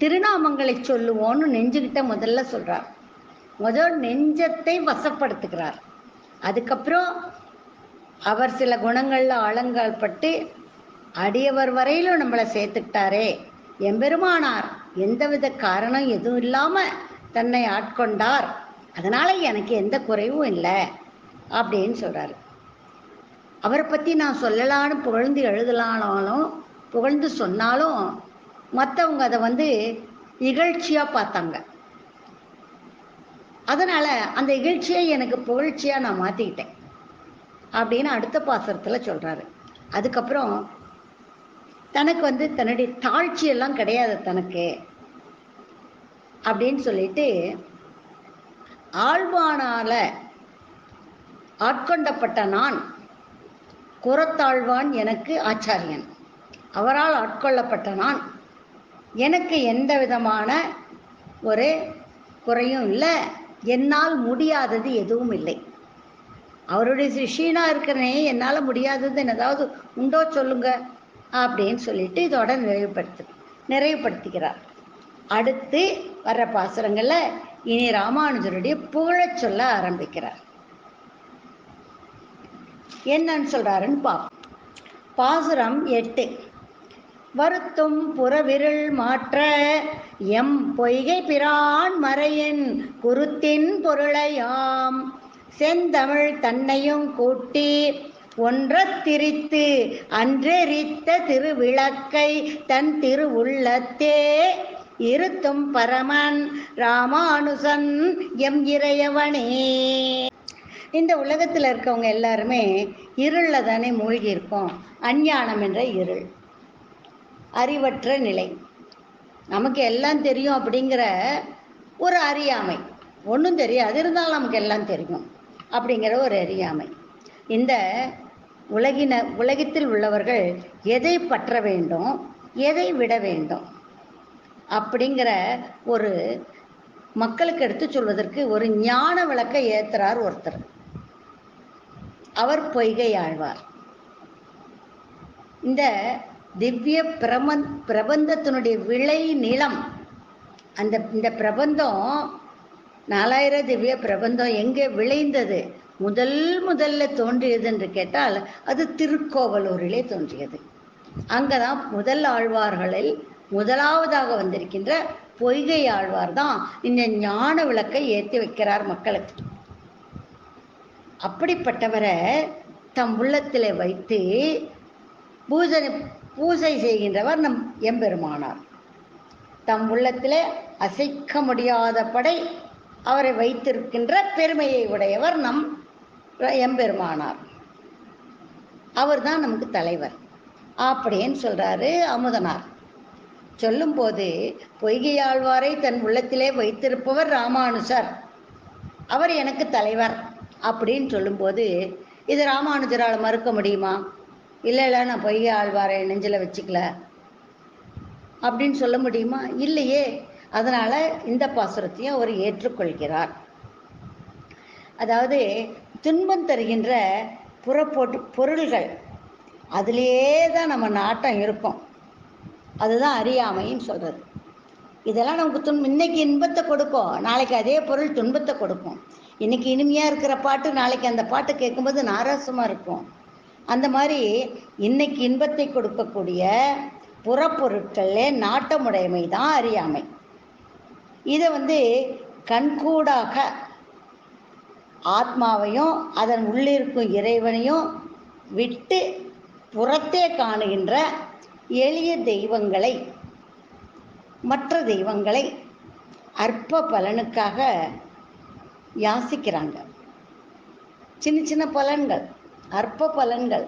திருநாமங்களை சொல்லுவோன்னு நெஞ்சுக்கிட்ட முதல்ல சொல்றார். முதல் நெஞ்சத்தை வசப்படுத்துகிறார். அதுக்கப்புறம் அவர் சில குணங்கள்ல ஆழங்கால் பட்டு அடியவர் வரையிலும் நம்மளை சேர்த்துக்கிட்டாரே எம்பெருமானார். எந்தவித காரணம் எதுவும் இல்லாம தன்னை ஆட்கொண்டார். அதனால எனக்கு எந்த குறைவும் இல்லை அப்படின்னு சொல்றாரு. அவரை பத்தி நான் சொல்லலான்னு புகழ்ந்து எழுதலானாலும் புகழ்ந்து சொன்னாலும் மற்றவங்க அதை வந்து இகழ்ச்சியா பார்த்தாங்க. அதனால அந்த இகழ்ச்சியை எனக்கு புகழ்ச்சியா நான் மாத்திக்கிட்டேன் அப்படின்னு அடுத்த பாசரத்தில் சொல்றாரு. அதுக்கப்புறம் தனக்கு வந்து தன்னுடைய தாழ்ச்சி எல்லாம் கிடையாது தனக்கு அப்படின்னு சொல்லிட்டு ஆழ்வானால ஆட்கொண்டப்பட்ட நான் குரத்தாழ்வான் எனக்கு ஆச்சாரியன். அவரால் ஆட்கொள்ளப்பட்ட நான் எனக்கு எந்த விதமான ஒரு குறையும் இல்லை. என்னால் முடியாதது எதுவும் இல்லை. அவருடைய சிஷியனா இருக்கிறனே என்னால் முடியாததுன்னு ஏதாவது உண்டோ சொல்லுங்க அப்படின்னு சொல்லிட்டு இதோட நிறைவுபடுத்து நிறைவுபடுத்திக்கிறார் அடுத்து வர்ற பாசுரங்களில் இனி ராமானுஜருடைய புகழச் சொல்ல ஆரம்பிக்கிறார். என்னன்னு சொல்றாருன்னு பார்ப்போம் பாசுரம் எட்டு. வருத்தும் புறவிருள் மாற்ற எம் பொய்கை பிரான் மறையின் குருத்தின் பொருளையாம். செந்தமிழ் தன்னையும் கூட்டி ஒன்றத் திரித்து அன்றெரித்த திருவிளக்கை தன் திருவுள்ளத்தே இருத்தும் பரமன் ராமானுசன் எம் இறையவனே. இந்த உலகத்தில் இருக்கவங்க எல்லாருமே இருளில் தானே மூழ்கி இருக்கோம் அஞ்ஞானம் என்ற இருள். அறிவற்ற நிலை. நமக்கு எல்லாம் தெரியும் அப்படிங்கிற ஒரு அறியாமை. ஒன்றும் தெரியாது இருந்தாலும் நமக்கு எல்லாம் தெரியும் அப்படிங்கிற ஒரு அறியாமை. இந்த உலகின உலகத்தில் உள்ளவர்கள் எதை பற்ற வேண்டும் எதை விட வேண்டும் அப்படிங்கிற ஒரு மக்களுக்கு எடுத்து சொல்வதற்கு ஒரு ஞான விளக்கை ஏத்துறார் ஒருத்தர். அவர் பொய்கை ஆழ்வார். இந்த திவ்ய பிரம பிரபந்தத்தினுடைய விளை நிலம். அந்த இந்த பிரபந்தம் நாலாயிரம் திவ்ய பிரபந்தம் எங்கே விளைந்தது? முதல் முதல்ல தோன்றியது என்று கேட்டால் அது திருக்கோவலூரிலே தோன்றியது. அங்கதான் முதல் ஆழ்வார்களில் முதலாவதாக வந்திருக்கின்ற பொய்கை ஆழ்வார் தான் இந்த ஞான விளக்கை ஏற்றி வைக்கிறார் மக்களுக்கு. அப்படிப்பட்டவரை தம் உள்ளத்தில் வைத்து பூஜனை பூஜை செய்கின்றவர் நம் எம்பெருமானார். தம் உள்ளத்திலே அசைக்க முடியாத படை அவரை வைத்திருக்கின்ற பெருமையை உடையவர் நம் எம்பெருமானார். அவர் தான் நமக்கு தலைவர். அப்படின்னு சொல்கிறாரு அமுதனார். சொல்லும்போது பொய்கையாழ்வாரை தன் உள்ளத்திலே வைத்திருப்பவர் ராமானுஜர் அவர் எனக்கு தலைவர். அப்படின்னு சொல்லும்போது இது ராமானுஜரால் மறுக்க முடியுமா? இல்லை இல்லை நான் பொய்ய ஆழ்வாரை நெஞ்சில் வச்சுக்கல. அப்படின்னு சொல்ல முடியுமா? இல்லையே. அதனால இந்த பாசுரத்தையும் அவர் ஏற்றுக்கொள்கிறார். அதாவது துன்பம் தருகின்ற புறப்போட்டு பொருள்கள். அதிலேயே தான் நம்ம நாட்டம் இருக்கும். அதுதான் அறியாமைன்னு சொல்கிறது இதெல்லாம் நமக்கு துன்பம் இன்னைக்கு இன்பத்தை கொடுக்கும். நாளைக்கு அதே பொருள் துன்பத்தை கொடுக்கும். இன்னைக்கு இனிமையாக இருக்கிற பாட்டு நாளைக்கு அந்த பாட்டு கேட்கும்போது நாராசமாக இருக்கும். அந்த மாதிரி இன்னைக்கு இன்பத்தை கொடுக்கக்கூடிய புறப்பொருட்களே நாட்டமுடைமை தான் அறியாமை. இதை வந்து கண்கூடாக ஆத்மாவையும் அதன் உள்ளிருக்கும் இறைவனையும் விட்டு புறத்தே காணுகின்ற எளிய தெய்வங்களை மற்ற தெய்வங்களை அற்ப பலனுக்காக யாசிக்கிறாங்க. சின்ன சின்ன பலன்கள். அற்ப பலன்கள்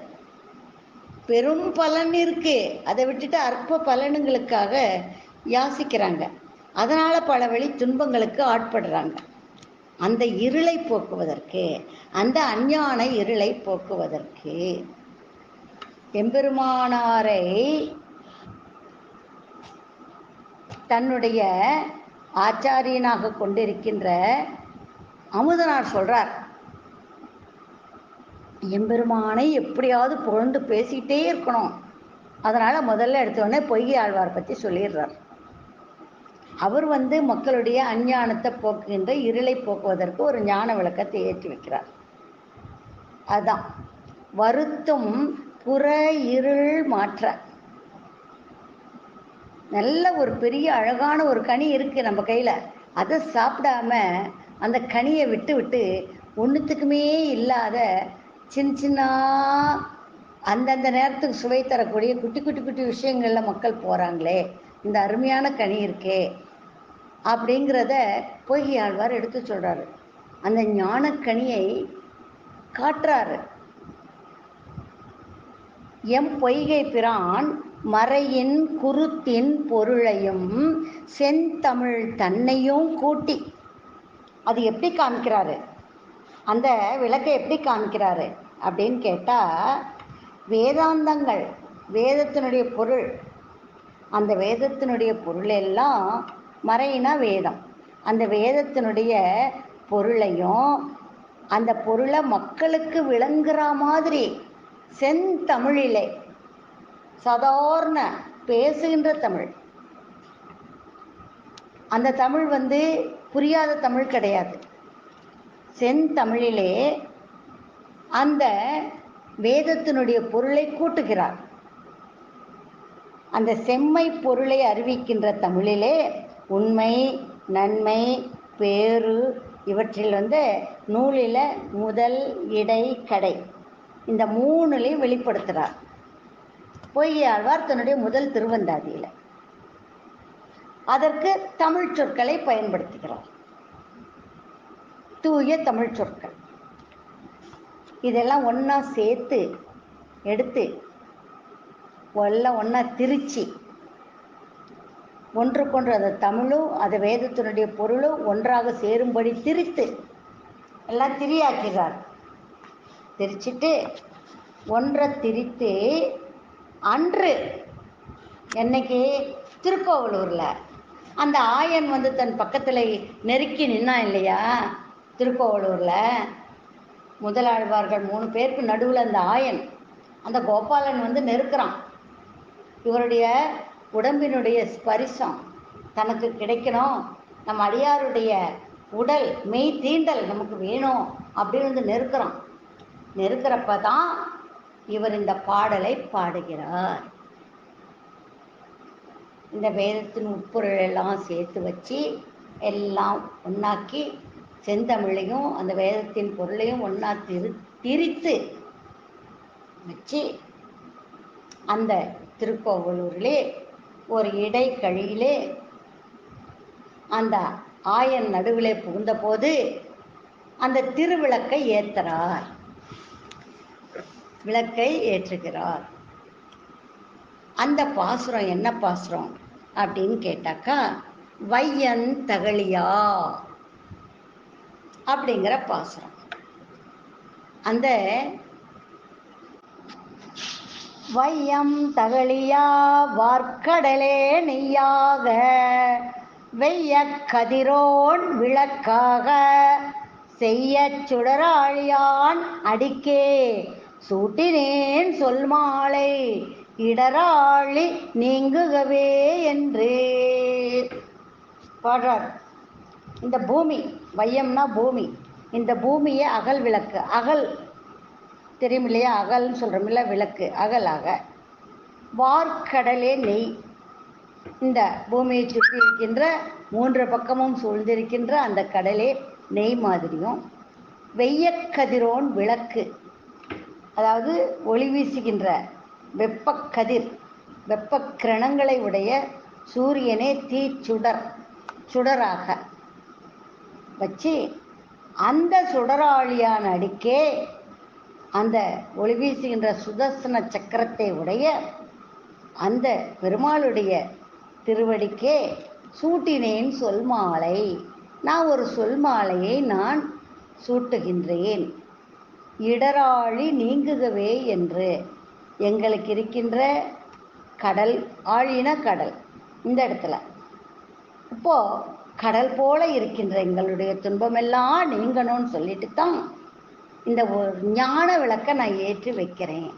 பெரும் பலன் இருக்கு. அதை விட்டுட்டு அற்ப பலனுங்களுக்காக யாசிக்கிறாங்க. அதனால பல வழி துன்பங்களுக்கு ஆட்படுறாங்க. அந்த இருளை போக்குவதற்கு அந்த அஞ்ஞான இருளை போக்குவதற்கு எம்பெருமானாரை தன்னுடைய ஆச்சாரியனாக கொண்டிருக்கின்ற அமுதனார் சொல்றார். எம்பெருமானை எப்படியாவது புகழ்ந்து பேசிக்கிட்டே இருக்கணும். அதனால முதல்ல எடுத்தோடனே பொய்கை ஆழ்வார் பற்றி சொல்லிடுறார். அவர் வந்து மக்களுடைய அஞ்ஞானத்தை போக்குகின்ற இருளை போக்குவதற்கு ஒரு ஞான விளக்கத்தை ஏற்றி வைக்கிறார். அதான். வருத்தும் புற இருள் மாற்ற. நல்ல ஒரு பெரிய அழகான ஒரு கனி இருக்கு நம்ம கையில. அதை சாப்பிடாம அந்த கனியை விட்டு விட்டு ஒன்றுத்துக்குமே இல்லாத சின்ன சின்ன அந்தந்த நேரத்துக்கு சுவை தரக்கூடிய குட்டி குட்டி குட்டி விஷயங்களில் மக்கள் போகிறாங்களே இந்த அருமையான கனி இருக்கே அப்படிங்கிறத பொய்கை ஆழ்வார் எடுத்து சொல்கிறாரு அந்த ஞானக்கனியை காட்டுறாரு. எம் பொய்கை பிரான் மறையின் குருத்தின் பொருளையும் செந்தமிழ் தன்னையும் கூட்டி. அது எப்படி காமிக்கிறாரு? அந்த விளக்கை எப்படி காமிக்கிறாரு? அப்படின்னு கேட்டால் வேதாந்தங்கள் வேதத்தினுடைய பொருள். அந்த வேதத்தினுடைய பொருள் எல்லாம் மறையினா வேதம். அந்த வேதத்தினுடைய பொருளையும் அந்த பொருளை மக்களுக்கு விளங்குற மாதிரி செந்தமிழிலே சாதாரண பேசுகின்ற தமிழ். அந்த தமிழ் வந்து புரியாத தமிழ் கிடையாது. செந்தமிழிலே அந்த வேதத்தினுடைய பொருளை கூட்டுகிறார். அந்த செம்மை பொருளை அறிவிக்கின்ற தமிழிலே உண்மை நன்மை பேரு இவற்றில் வந்து நூலில முதல் இடை கடை இந்த மூணுலையும் வெளிப்படுத்துகிறார் பொய்யாழ்வார் தன்னுடைய முதல் திருவந்தாதியில். அதற்கு தமிழ் சொற்களை பயன்படுத்துகிறார். தூய தமிழ் சொற்கள். இதெல்லாம் ஒன்றா சேர்த்து எடுத்து எல்லாம் ஒன்றா திரிச்சு ஒன்றுக்கொன்று அதை தமிழும் அது வேதத்தினுடைய பொருளும் ஒன்றாக சேரும்படி திரித்து எல்லாம் திரியாக்கிறார் திரிச்சிட்டு ஒன்றை திரித்து அன்று என்னைக்கு திருக்கோவலூரில் அந்த ஆயன் வந்து தன் பக்கத்தில் நெருக்கி நின்னான் இல்லையா? திருக்கோவலூரில் முதலாழ்வார்கள் மூணு பேருக்கு நடுவில் அந்த ஆயன் அந்த கோபாலன் வந்து நெருக்கிறான். இவருடைய உடம்பினுடைய ஸ்பரிசம் தனக்கு கிடைக்கணும். நம்ம அடியாருடைய உடல் மெய் தீண்டல் நமக்கு வேணும் அப்படின்னு வந்து நெருக்கிறான். நெருக்கிறப்ப தான் இவர் இந்த பாடலை பாடுகிறார். இந்த வேதத்தின் உட்பொருள் எல்லாம் சேர்த்து வச்சு எல்லாம் ஒன்றாக்கி செந்தமிழையும் அந்த வேதத்தின் பொருளையும் ஒன்றா திரு திரித்து வச்சு அந்த திருக்கோவலூரிலே ஒரு இடைக்கழியிலே அந்த ஆயன் நடுவிலே புகுந்தபோது அந்த திருவிளக்கை ஏத்துறார். விளக்கை ஏற்றுகிறார். அந்த பாசுரம் என்ன பாசுரம் அப்படின்னு கேட்டாக்கா வையன் தகழியா? அப்படிங்கிற பாசுரம். அந்த வையம் தகழியா வார்க்கடலே நெய்யாக வெய்ய கதிரோன் விளக்காக செய்ய சுடராழியான் அடிக்கே சூட்டினேன் சொல் மாலை இடராளி நீங்குகவே என்று. பாடுறார். இந்த பூமி வையம்னா பூமி. இந்த பூமியை அகல் விளக்கு. அகல் தெரியும் இல்லையா? அகல்னு சொல்கிறோம்ல விளக்கு. அகலாக. வார்க்கடலே நெய். இந்த பூமியை சுற்றி இருக்கின்ற மூன்று பக்கமும் சூழ்ந்திருக்கின்ற அந்த கடலே நெய் மாதிரியும். வெய்யக்கதிரோன் விளக்கு. அதாவது ஒளி வீசுகின்ற வெப்பக்கதிர். வெப்பக்கிரணங்களை உடைய சூரியனே தீச்சுடர். சுடராக. வச்சு அந்த சுடராளியான அடிக்கே அந்த ஒளி வீசுகின்ற சுதர்சன சக்கரத்தை உடைய அந்த பெருமாளுடைய திருவடிக்கே சூட்டினேன் சொல் மாலை. நான் ஒரு சொல் மாலையை நான் சூட்டுகின்றேன். இடராழி நீங்குகவே என்று. எங்களுக்கு இருக்கின்ற கடல் ஆழின கடல் இந்த இடத்துல. இப்போ கடல் போல இருக்கின்ற எங்களுடைய துன்பமெல்லாம் நீங்கணும்னு சொல்லிட்டு தான் இந்த ஒரு ஞான விளக்கை நான் ஏற்றி வைக்கிறேன்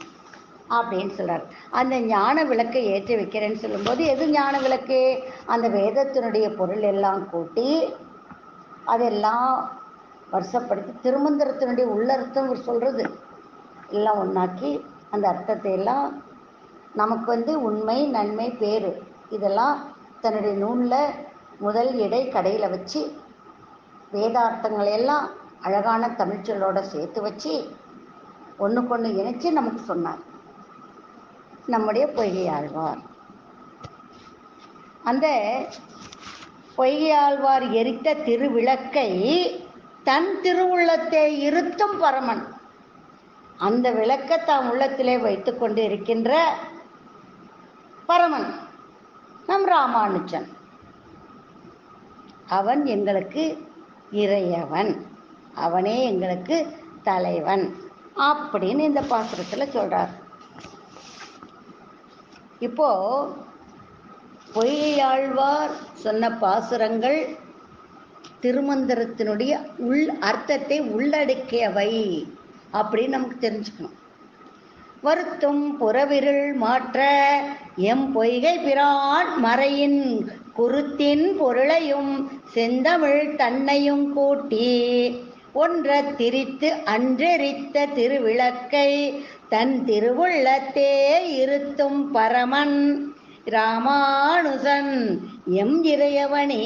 அப்படின்னு சொல்கிறார் அந்த ஞான விளக்கை ஏற்றி வைக்கிறேன்னு சொல்லும்போது எது ஞான விளக்கு? அந்த வேதத்தினுடைய பொருள் எல்லாம் கூட்டி அதெல்லாம் வருஷப்படுத்தி திருமந்திரத்தினுடைய உள்ளர்த்தம் சொல்கிறது எல்லாம் ஒன்றாக்கி அந்த அர்த்தத்தை எல்லாம் நமக்கு வந்து உண்மை நன்மை பேர் இதெல்லாம் தன்னுடைய நூலில் முதல் இடை கடையில் வச்சு வேதார்த்தங்களை எல்லாம் அழகான தமிழ்ச்சொல்லோட சேர்த்து வச்சு ஒன்றுக்கொன்று இணைச்சு நமக்கு சொன்னார். நம்முடைய பொய்கையாழ்வார். அந்த பொய்கையாழ்வார் எரித்த திருவிளக்கை தன் திருவுள்ளத்தை இருத்தும் பரமன். அந்த விளக்கை தாம் உள்ளத்திலே வைத்துக்கொண்டு இருக்கின்ற பரமன் நம் ராமானுஜன். அவன் எங்களுக்கு இறையவன். அவனே எங்களுக்கு தலைவன். அப்படின்னு இந்த பாசுரத்தில் சொல்கிறார் இப்போ பொய்யாழ்வார் சொன்ன பாசுரங்கள் திருமந்திரத்தினுடைய உள் அர்த்தத்தை உள்ளடக்கியவை அப்படின்னு நமக்கு தெரிஞ்சுக்கணும். வருத்தும் புறவிருள் மாற்ற எம் பொய்கை பிரான் மறையின் குருத்தின் பொருளையும் செந்தமிழ் தன்னையும் கூட்டி ஒன்ற திரித்து அன்றெரித்த திருவிளக்கை தன் திருவுள்ளத்தே இருத்தும் பரமன் ராமானுசன் எம் இறையவனே.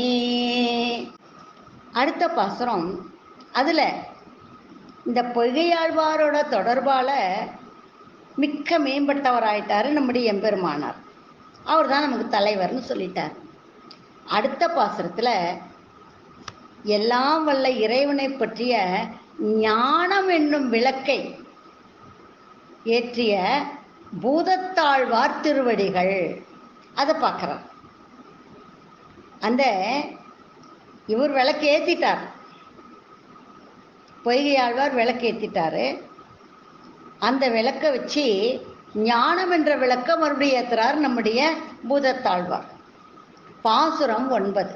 அடுத்த பாசுரம். அதுல இந்த பொய்கையாழ்வாரோட தொடர்பால மிக்க மேம்பட்டவராயிட்டாரு நம்முடைய எம்பெருமானார். அவர் தான் நமக்கு தலைவர்னு சொல்லிட்டார். அடுத்த பாசுரத்துல எல்லாம் வல்ல இறைவனை பற்றிய ஞானம் என்னும் விளக்கை ஏற்றிய பூதத்தாழ்வார் திருவடிகள். அதை பார்க்குறார் அந்த இவர் விளக்கு ஏற்றிட்டார் பொய்கையாழ்வார் விளக்கு ஏற்றிட்டாரு அந்த விளக்கை வச்சு ஞானம் என்ற விளக்க மறுபடியும் ஏற்றுறார் நம்முடைய பூதத்தாழ்வார். பாசுரம் ஒன்பது.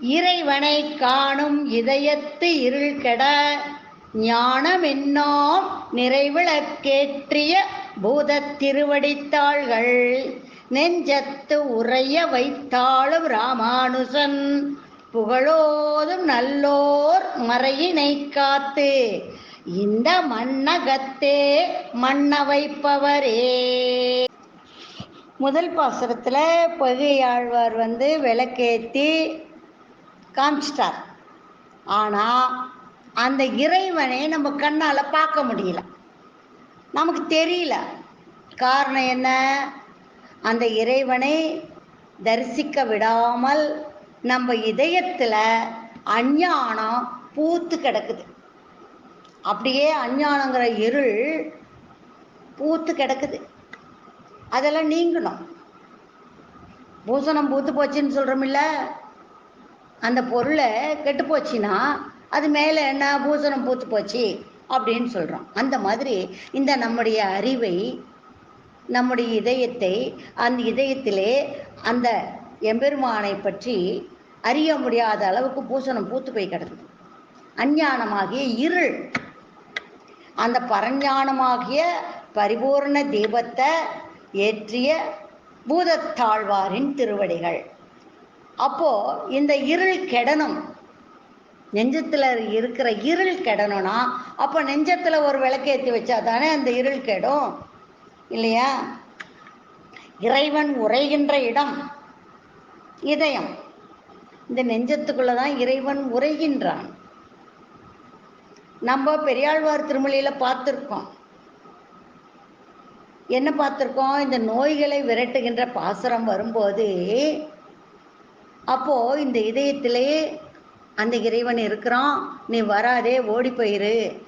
இறைவனை காணும் இதயத்து இருள் கெட ஞானமென்னோம் நிறைவிளக்கேற்றிய பூதத் திருவடித்தாள்கள். நெஞ்சத்து உறைய வைத்தாளும் ராமானுசன். புகழோதும் நல்லோர் மறையினை காத்து இந்த மன்னகத்தே மண்ண வைப்பவரே முதல் பாசுரத்தில் பொய்கையாழ்வார் வந்து விளக்கேற்றி காமிச்சிட்டார். ஆனால் அந்த இறைவனை நம்ம கண்ணால் பார்க்க முடியல. நமக்கு தெரியல. காரணம் என்ன? அந்த இறைவனை தரிசிக்க விடாமல் நம்ம இதயத்தில் அஞ்ஞானம் பூத்து கிடக்குது. அப்படியே அஞ்ஞானங்கிற இருள் பூத்து கிடக்குது. அதெல்லாம் நீங்கணும். பூசணம் பூத்து போச்சுன்னு சொல்கிறோமில்ல அந்த பொருளை கெட்டு போச்சுன்னா அது மேலே என்ன பூசணம் பூத்து போச்சு அப்படின்னு சொல்கிறோம் அந்த மாதிரி இந்த நம்முடைய அறிவை நம்முடைய இதயத்தை அந்த இதயத்திலே அந்த எம்பெருமானை பற்றி அறிய முடியாத அளவுக்கு பூசணம் பூத்து போய் கிடக்குது. அஞ்ஞானமாகிய இருள் அந்த பரஞானமாகிய பரிபூர்ண தீபத்தை ஏற்றிய பூதத்தாழ்வாரின் திருவடிகள். அப்போ இந்த இருள் கெடணும். நெஞ்சத்துல இருக்கிற இருள் கெடணும்னா அப்போ நெஞ்சத்துல ஒரு விளக்கேற்றி வச்சா தானே அந்த இருள் கெடும். இல்லையா? இறைவன் உரைகின்ற இடம் இதயம். இந்த நெஞ்சத்துக்குள்ளே தான் இறைவன் உரைகின்றான். நம்ம பெரியாழ்வார் திருமொழியில பார்த்துருக்கோம். என்ன பார்த்துருக்கோம்? இந்த நோய்களை விரட்டுகின்ற பாசுரம் வரும்போது அப்போ இந்த இதயத்திலே அந்த இறைவன் இருக்கிறான். நீ வராதே ஓடி போயிரு.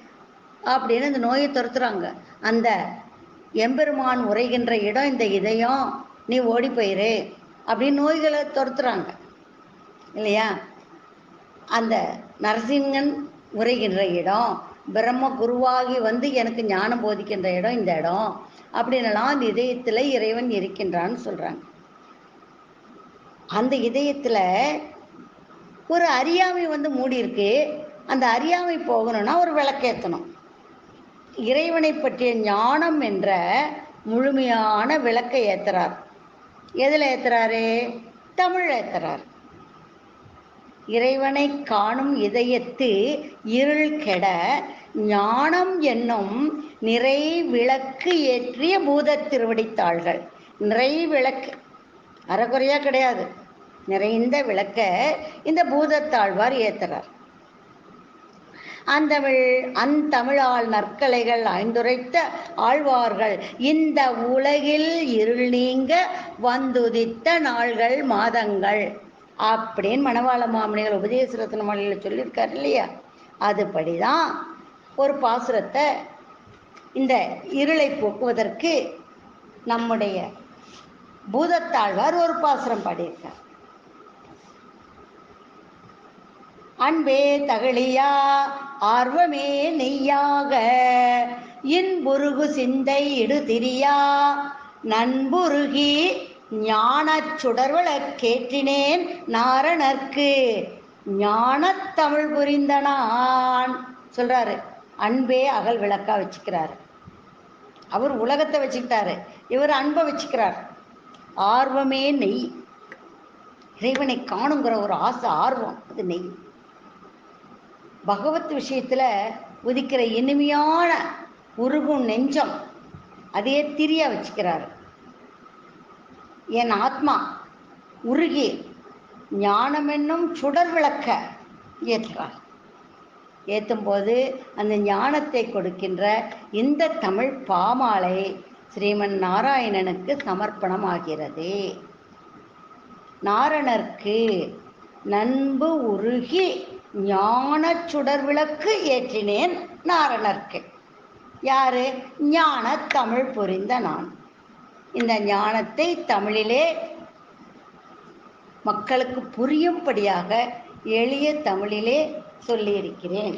அப்படின்னு அந்த நோயை துரத்துறாங்க. அந்த எம்பெருமான் உரைகின்ற இடம் இந்த இதயம். நீ ஓடி போயிரு. அப்படின்னு நோய்களை துரத்துறாங்க. இல்லையா? அந்த நரசிங்கன் உரைகின்ற இடம் பிரம்ம குருவாகி வந்து எனக்கு ஞானம் போதிக்கின்ற இடம் இந்த இடம். அப்படின்னலாம் அந்த இதயத்தில் இறைவன் இருக்கின்றான்னு சொல்றாங்க. அந்த இதயத்துல ஒரு அறியாமை வந்து மூடி இருக்கு அந்த அறியாமை போகணும்னா ஒரு விளக்கேற்றணும் இறைவனை பற்றிய ஞானம் என்ற முழுமையான விளக்கை ஏத்துறார். எதில் ஏத்துறாரு? தமிழ் ஏத்துறார். இறைவனை காணும் இதயத்து இருள் கெட ஞானம் என்னும் நிறை விளக்கு ஏற்றிய பூத திருவடித்தாள்கள். நிறை விளக்கு. அறகுறையா கிடையாது. நிறைந்த விளக்க இந்த பூதத்தாழ்வார் ஏத்துறார். அந்தமிழ் அந்தமிழால் நற்கலைகள் ஐந்துரைத்த ஆழ்வார்கள் இந்த உலகில் இருள் நீங்க வந்துதித்த நாள்கள் மாதங்கள் அப்படின்னு மணவாள மாமனிகள் உபதேசரத்ன மொழியில் சொல்லியிருக்காரு இல்லையா? அதுபடிதான் ஒரு பாசுரத்தை இந்த இருளை போக்குவதற்கு நம்முடைய பூதத்தாழ்வார் ஒரு பாசுரம் பாடியிருக்கார். அன்பே தகழியா ஆர்வமே நெய்யாக இன்புருகு சிந்தை இடுதிரியா நண்புருகி ஞானச் சுடர்விளக்கேற்றினேன் நாரணர்க்கு ஞானத் தமிழ் புரிந்த நான் சொல்றாரு. அன்பே அகல் விளக்கா வச்சுக்கிறாரு. அவர் உலகத்தை வச்சுக்கிட்டாரு. இவர் அன்பை வச்சுக்கிறார். ஆர்வமே நெய். இறைவனை காணுங்கிற ஒரு ஆசை ஆர்வம் அது நெய். பகவத் விஷயத்துல உதிக்கிற இனிமையான உருகும் நெஞ்சம் அதையே திரியா வச்சுக்கிறாரு. என் ஆத்மா உருகி ஞானம் என்னும் சுடர் விளக்க ஏற்றுறார் ஏற்றும்போது அந்த ஞானத்தை கொடுக்கின்ற இந்த தமிழ் பாமாலை ஸ்ரீமன் நாராயணனுக்கு சமர்ப்பணமாகிறது. நாரணர்க்கு நண்பு உருகி ஞான சுடர் விளக்கு ஏற்றினேன் நாரணர்க்கு. யாரு? ஞான தமிழ் புரிந்த நான். இந்த ஞானத்தை தமிழிலே மக்களுக்கு புரியும்படியாக எளிய தமிழிலே சொல்லியிருக்கிறேன்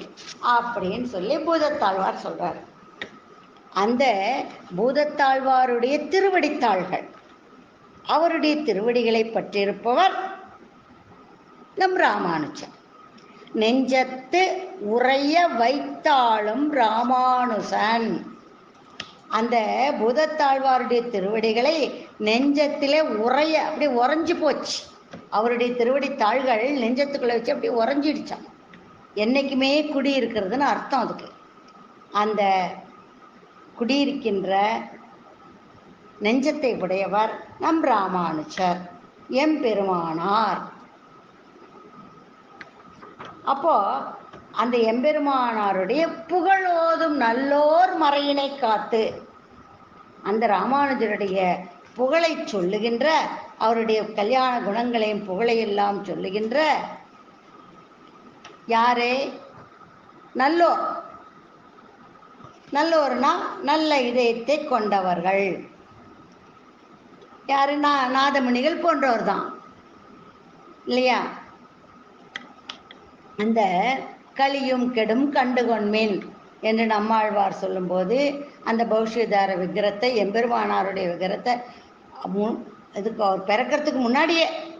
அப்படின்னு சொல்லி பூதத்தாழ்வார் சொல்றார். அந்த பூதத்தாழ்வாருடைய திருவடித்தாள்கள் அவருடைய திருவடிகளை பற்றியிருப்பவர் நம் ராமானுஜன் நெஞ்சத்து உறைய வைத்தாளும் ராமானுசன். அந்த பூதத்தாழ்வாருடைய திருவடிகளை நெஞ்சத்திலே உரைய அப்படி உறைஞ்சு போச்சு. அவருடைய திருவடி தாள்கள் நெஞ்சத்துக்குள்ள வச்சு அப்படியே உறைஞ்சிடுச்சான் என்னைக்குமே குடி இருக்கிறதுன்னு அர்த்தம் அதுக்கு. அந்த குடியிருக்கின்ற நெஞ்சத்தை உடையவர் நம் ராமானுஜர் எம்பெருமானார் அப்போ அந்த எம்பெருமானாருடைய புகழோதும் நல்லோர் மறையினை காத்து அந்த ராமானுஜருடைய புகழை சொல்லுகின்ற அவருடைய கல்யாண குணங்களையும் புகழையெல்லாம் சொல்லுகின்ற யாரு? நல்லோர். நல்லோர்னா நல்ல இதயத்தை கொண்டவர்கள். யாரு? நா நாதமணிகள் போன்றவர் தான். இல்லையா? அந்த களியும் கெடும் கண்டுகொண்மீன் என்று நம்மாழ்வார் சொல்லும்போது அந்த பௌஷ்யதார விக்கிரத்தை எம்பெருமானாருடைய விக்கிரத்தை இது இதுக்கு அவர் பிறக்கிறதுக்கு முன்னாடியே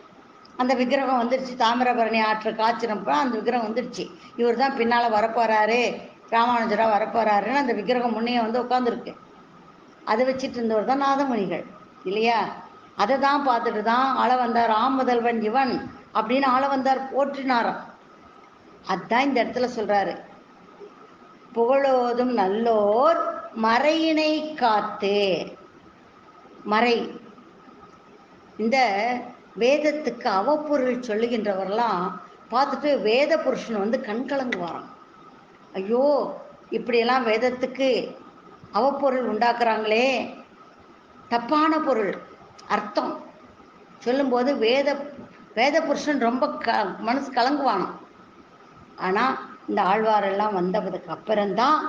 அந்த விக்கிரகம் வந்துருச்சு. தாமிரபரணி ஆற்று காய்ச்சினப்போ அந்த விக்கிரகம் வந்துருச்சு. இவர் தான் பின்னால் வரப்போறாரு. ராமானுஜரா வரப்போறாருன்னு அந்த விக்கிரகம் முன்னே வந்து உட்காந்துருக்கு அதை வச்சுட்டு இருந்தவர் தான் நாதமணிகள். இல்லையா? அதை தான் பார்த்துட்டு தான் ஆள வந்தார் ராம் முதல்வன் இவன் அப்படின்னு ஆள வந்தார் போற்றினாராம். அதுதான் இந்த இடத்துல சொல்றாரு. புகழோதும் நல்லோர் மறையினை காத்து. மறை. இந்த வேதத்துக்கு அவப்பொருள் சொல்லுகின்றவரெல்லாம் பார்த்துட்டு வேத புருஷன் வந்து கண் கலங்குவாராம். ஐயோ இப்படியெல்லாம் வேதத்துக்கு அவப்பொருள் உண்டாக்குறாங்களே. தப்பான பொருள் அர்த்தம். சொல்லும்போது வேத வேத புருஷன் ரொம்ப க மனசு கலங்குவானாம். ஆனால் இந்த ஆழ்வாரெல்லாம் வந்ததுக்கு அப்புறம்தான்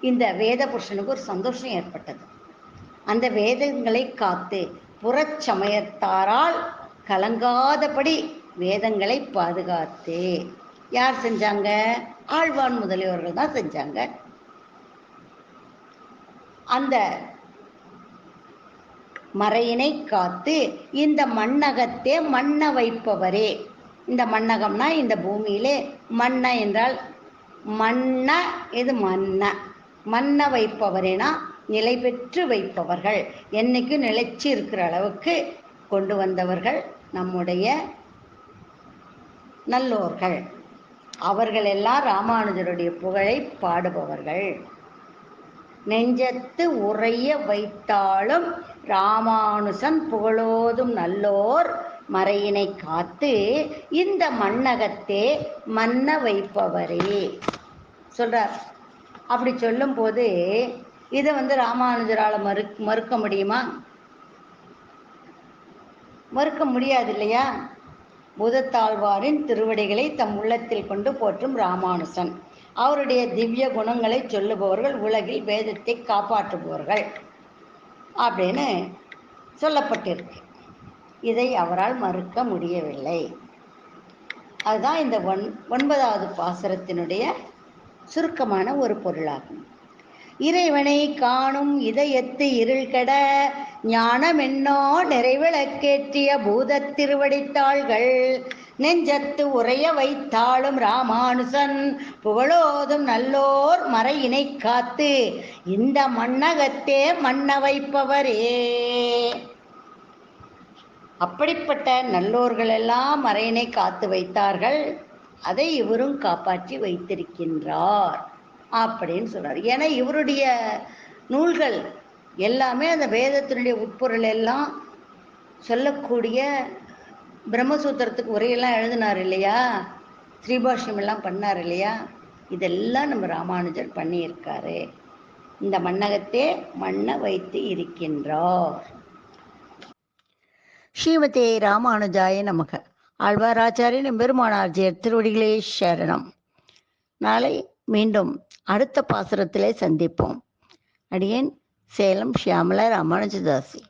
இந்த வேத புருஷனுக்கு ஒரு சந்தோஷம் ஏற்பட்டது. அந்த வேதங்களை காத்து புறச்சமயத்தாரால் கலங்காதபடி வேதங்களை பாதுகாத்து. யார் செஞ்சாங்க? ஆழ்வான் முதலியவர்கள் தான் செஞ்சாங்க. அந்த மறையினை காத்து இந்த மண்ணகத்தே மண்ண வைப்பவரே. இந்த மண்ணகம்னா இந்த பூமியிலே மண்ண என்றால் மண்ண இது மண்ண? மண்ண வைப்பவரேனா நிலை பெற்று வைப்பவர்கள். என்னைக்கு நிலைச்சு இருக்கிற அளவுக்கு கொண்டு வந்தவர்கள் நம்முடைய நல்லோர்கள். அவர்கள் எல்லாம் ராமானுஜருடைய புகழை பாடுபவர்கள். நெஞ்சத்து உறைய வைத்தாலும் ராமானுசன் புகழோதும் நல்லோர் மறையினை காத்து இந்த மண்ணகத்தே மன்ன வைப்பவரே. சொல்றார். அப்படி சொல்லும்போது இதை வந்து ராமானுஜரால் மறு மறுக்க முடியுமா? மறுக்க முடியாது இல்லையா? புதத்தாழ்வாரின் திருவடிகளை தம் உள்ளத்தில் கொண்டு போற்றும் ராமானுசன் அவருடைய திவ்ய குணங்களை சொல்லுபவர்கள் உலகில் வேதத்தை காப்பாற்றுபவர்கள் அப்படின்னு சொல்லப்பட்டிருக்கு. இதை அவரால் மறுக்க முடியவில்லை. அதுதான் இந்த ஒன் ஒன்பதாவது பாசுரத்தினுடைய சுருக்கமான ஒரு பொருளாகும். இறைவனை காணும் இதயத்து இருள்கட ஞானமென்னோ நிறைவிளக்கேற்றிய பூதத் திருவடித்தாள்கள். நெஞ்சத்து உறைய வைத்தாளும் ராமானுசன் புகழோதும் நல்லோர் மறையினை காத்து இந்த மண்ணகத்தே மன்ன வைப்பவரே அப்படிப்பட்ட நல்லோர்களெல்லாம் மறையினை காத்து வைத்தார்கள். அதை இவரும் காப்பாற்றி வைத்திருக்கின்றார். அப்படின்னு சொல்றாரு. ஏன்னா இவருடைய நூல்கள் எல்லாமே அந்த வேதத்தினுடைய உட்பொருள் எல்லாம் சொல்லக்கூடிய பிரம்மசூத்திரத்துக்கு உரையெல்லாம் எழுதினார் இல்லையா? ஸ்ரீபாஷ்யம் எல்லாம் பண்ணார் இல்லையா? இதெல்லாம் நம்ம ராமானுஜர் பண்ணியிருக்காரு. இந்த மண்ணகத்தே மண்ண வைத்து இருக்கின்றார். ஸ்ரீமதே ராமானுஜாய நமக. ஆழ்வாராச்சாரியன் பெருமானார்ஜியர் திருவடிகளே சரணம். நாளை மீண்டும் அடுத்த பாசுரத்திலே சந்திப்போம். அடியேன் சேலம் ஷியாமலா ராமானுஜதாசி.